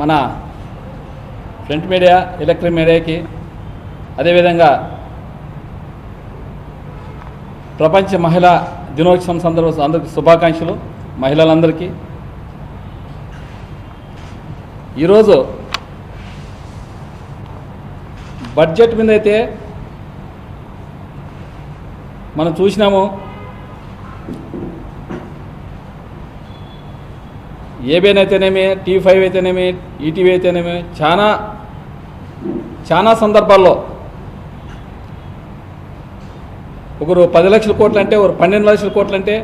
మన print media electric మీడియాకి అదేవిధంగా ప్రపంచ మహిళా దినోత్సవం సందర్భ అందరికీ శుభాకాంక్షలు మహిళలందరికీ. ఈరోజు బడ్జెట్ మీద అయితే మనం చూసినాము ఏబిఎన్ అయితేనేమి టీవీ ఫైవ్ అయితేనేమి ఈటీవీ అయితేనేమి చాలా చాలా సందర్భాల్లో ఒకరు పది లక్షల కోట్లు అంటే ఒకరు పన్నెండు లక్షల కోట్లు అంటే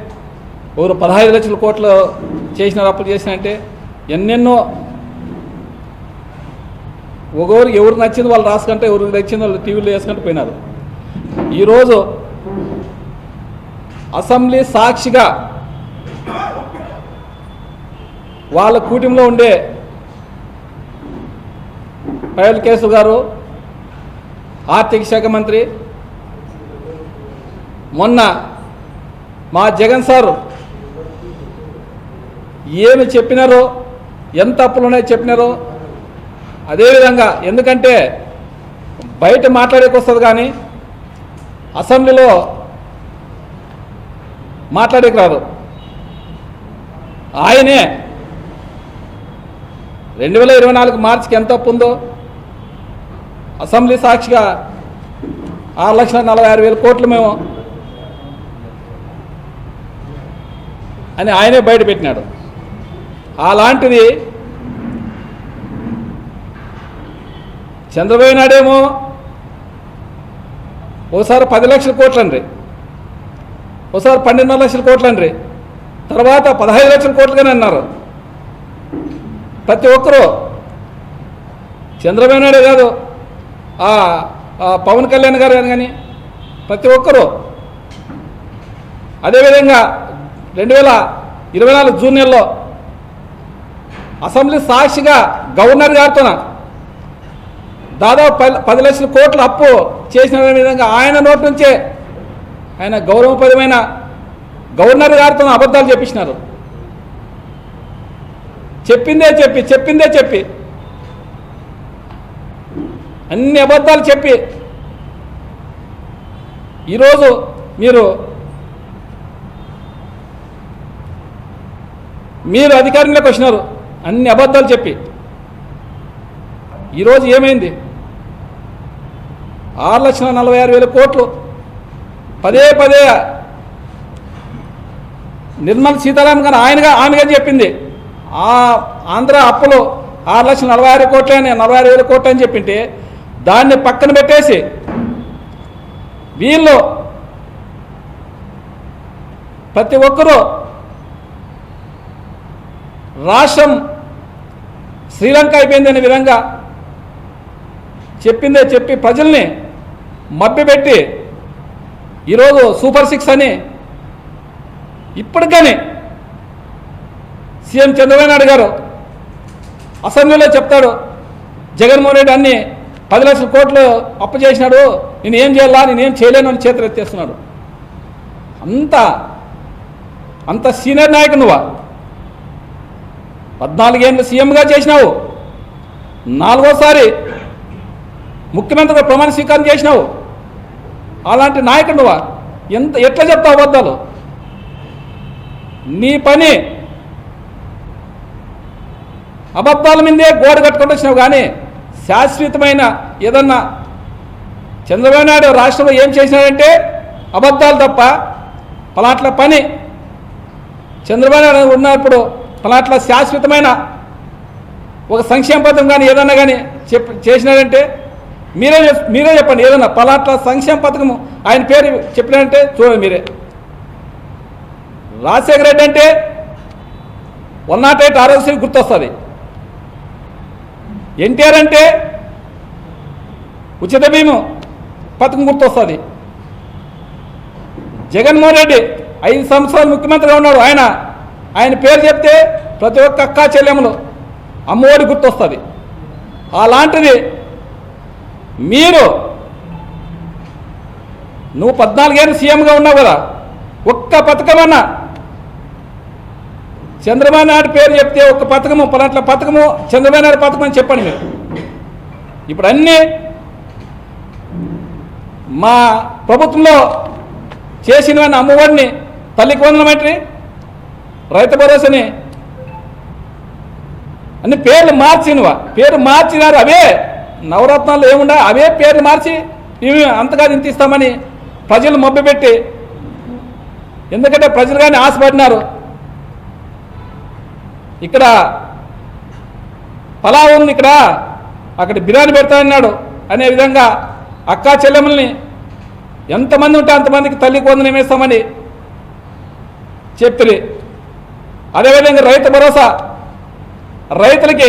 ఒకరు పదహైదు లక్షల కోట్లు చేసిన అప్పులు చేసినంటే ఎన్నెన్నో ఒకరు ఎవరు నచ్చింది వాళ్ళు రాసుకుంటే ఎవరికి నచ్చింది వాళ్ళు టీవీలో వేసుకుంటూ పోయినారు. ఈరోజు అసెంబ్లీ సాక్షిగా వాళ్ళ కూటమిలో ఉండే పయల్ కేసు గారు ఆర్థిక శాఖ మంత్రి మొన్న మా జగన్ సారు ఏమి చెప్పినారో ఎంత అప్పులు ఉన్నాయో చెప్పినారో అదేవిధంగా ఎందుకంటే బయట మాట్లాడేకి వస్తుంది కానీ అసెంబ్లీలో మాట్లాడేకి రాదు. ఆయనే రెండు వేల ఇరవై నాలుగు మార్చికి ఎంత అప్పు ఉందో అసెంబ్లీ సాక్షిగా ఆరు లక్షల నలభై ఆరు వేల కోట్లు మేము అని ఆయనే బయటపెట్టినాడు అలాంటిది చంద్రబాబు నాడేమో ఓసారి పది లక్షల కోట్లండ్రి. ఓసారి పన్నెండున్నర లక్షల కోట్లండ్రి. తర్వాత పదహైదు లక్షల కోట్లుగానే అన్నారు. ప్రతి ఒక్కరూ చంద్రబాబు నాయుడు కాదు పవన్ కళ్యాణ్ గారు కానీ ప్రతి ఒక్కరూ అదేవిధంగా రెండు వేల ఇరవై నాలుగు జూన్ నెలలో అసెంబ్లీ సాక్షిగా గవర్నర్ గారితో దాదాపు పది పది లక్షల కోట్ల అప్పు చేసిన విధంగా ఆయన నోటి నుంచే ఆయన గౌరవపరమైన గవర్నర్ గారితో అబద్ధాలు చెప్పించినారు. చెప్పిందే చెప్పి చెప్పిందే చెప్పి. అన్ని అబద్ధాలు చెప్పి. ఈరోజు మీరు మీరు అధికారంలోకి వచ్చినారు అన్ని అబద్ధాలు చెప్పి. ఈరోజు ఏమైంది? ఆరు లక్షల నలభై ఆరు వేల కోట్లు పదే పదే నిర్మల్ సీతారామన్ గారు ఆయనగా ఆమెగా చెప్పింది. ఆ ఆంధ్ర అప్పులు ఆరు లక్షల నలభై ఆరు కోట్లు అని నలభై ఆరు వేల కోట్లు అని చెప్పింటే దాన్ని పక్కన పెట్టేసి వీళ్ళు ప్రతి ఒక్కరూ రాష్ట్రం శ్రీలంక అయిపోయింది అనే విధంగా చెప్పిందే చెప్పి ప్రజల్ని మభ్యపెట్టి ఈరోజు సూపర్ సిక్స్ అని ఇప్పటికని సీఎం చంద్రబాబు నాయుడు గారు అసెంబ్లీలో చెప్తాడు జగన్మోహన్ రెడ్డి అన్ని పది లక్షల కోట్లు అప్పు చేసినాడు నేను ఏం చేయాలా నేనేం చేయలేను అని చేతులు ఎత్తేస్తున్నాడు. అంత అంత సీనియర్ నాయకు నువ్వా. పద్నాలుగేళ్ళు సీఎంగా చేసినావు. నాలుగోసారి ముఖ్యమంత్రిగా ప్రమాణ స్వీకారం చేసినావు. అలాంటి నాయకుడు నువ్వా. ఎంత ఎట్లా చెప్తావు అబద్ధాలు? నీ పని అబద్ధాల మీదే గోడ కట్టుకుంటూ వచ్చినావు కానీ శాశ్వతమైన ఏదన్నా చంద్రబాబు నాయుడు రాష్ట్రంలో ఏం చేసినాడంటే అబద్ధాలు తప్ప పలాట్ల పని చంద్రబాబు నాయుడు ఉన్నప్పుడు పలాట్ల శాశ్వతమైన ఒక సంక్షేమ పథకం కానీ ఏదన్నా కానీ చెప్ చేసినాడంటే మీరే మీరే చెప్పండి ఏదన్నా పలాట్ల సంక్షేమ పథకము ఆయన పేరు చెప్పినారంటే చూడండి మీరే. రాజశేఖర రెడ్డి అంటే వన్ నాట్ ఎయిట్ ఆరోగ్యశ్రీ గుర్తొస్తుంది. ఎన్టీఆర్ అంటే ఉచిత భీము. పథకం గుర్తొస్తుంది. జగన్మోహన్ రెడ్డి ఐదు సంవత్సరాలు ముఖ్యమంత్రిగా ఉన్నాడు ఆయన. ఆయన పేరు చెప్తే ప్రతి ఒక్క అక్క చెల్లెములు అమ్మఒడి గుర్తొస్తుంది. అలాంటిది మీరు నువ్వు పద్నాలుగేళ్ళు సీఎంగా ఉన్నావు కదా ఒక్క పథకమన్నా చంద్రబాబు నాయుడు పేరు చెప్తే ఒక పథకము పలాట్ల పథకము చంద్రబాబు నాయుడు పథకం అని చెప్పండి మీరు. ఇప్పుడు అన్నీ మా ప్రభుత్వంలో చేసినవన్నీ అమ్మఒడిని తల్లికి వందనమేంటి రైతు భరోసాని. అన్ని పేర్లు మార్చినవా? పేరు మార్చినారు అవే. నవరత్నాలు ఏముండా? అవే పేర్లు మార్చి ఇవి అంతగా ఇంత ప్రజలు మభ్యపెట్టి ఎందుకంటే ప్రజలు కానీ ఆశపడినారు. ఇక్కడ పలా ఉంది ఇక్కడ అక్కడ బిర్యానీ పెడతా అన్నాడు. అనే విధంగా అక్కా చెల్లెమ్మల్ని ఎంతమంది ఉంటే అంతమందికి తల్లికి వందనం వేస్తామని చెప్పిరి అదేవిధంగా రైతు భరోసా. రైతులకి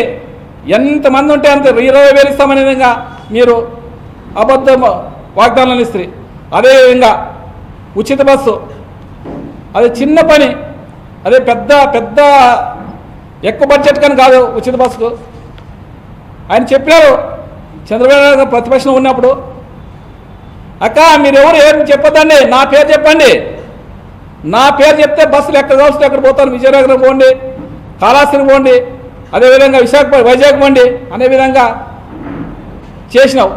ఎంతమంది ఉంటే అంత ఇరవై వేలు ఇస్తామనే విధంగా మీరు అబద్ధ వాగ్దానాలు ఇస్తారు అదేవిధంగా ఉచిత బస్సు. అది చిన్న పని. అదే పెద్ద పెద్ద ఎక్కువ బడ్జెట్ కానీ కాదు ఉచిత బస్సుకు ఆయన చెప్పారు చంద్రబాబు నాయుడు గారు ఉన్నప్పుడు అక్క మీరెవరు ఏం చెప్పొద్దండి? నా పేరు చెప్పండి. నా పేరు చెప్తే బస్సులు ఎక్కడ కావస్తే ఎక్కడ పోతాను. విజయనగరం పోండి కాళాస్త్రి పోండి అదేవిధంగా విశాఖ వైజాగ్ పోండి అనే విధంగా చేసినావు.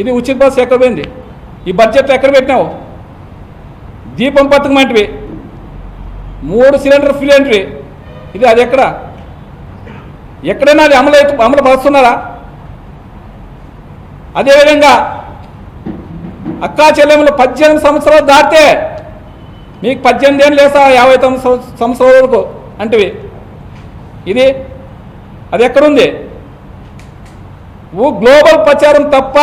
ఇది ఉచిత బస్సు ఎక్కడ పోయింది? ఈ బడ్జెట్ ఎక్కడ పెట్టినావు? దీపం పథకం వంటివి మూడు సిలిండర్ ఫ్రీ అంటివి ఇది అది ఎక్కడ? ఎక్కడైనా అది అమలు అమలు పరుస్తున్నారా? అదేవిధంగా అక్కా చెల్లెములు పద్దెనిమిది సంవత్సరాలు దాటితే మీకు పద్దెనిమిది ఏళ్ళు లేసా యాభై తొమ్మిది సంవత్సరాల వరకు అంటివి. ఇది అది ఎక్కడుంది? గ్లోబల్ ప్రచారం తప్ప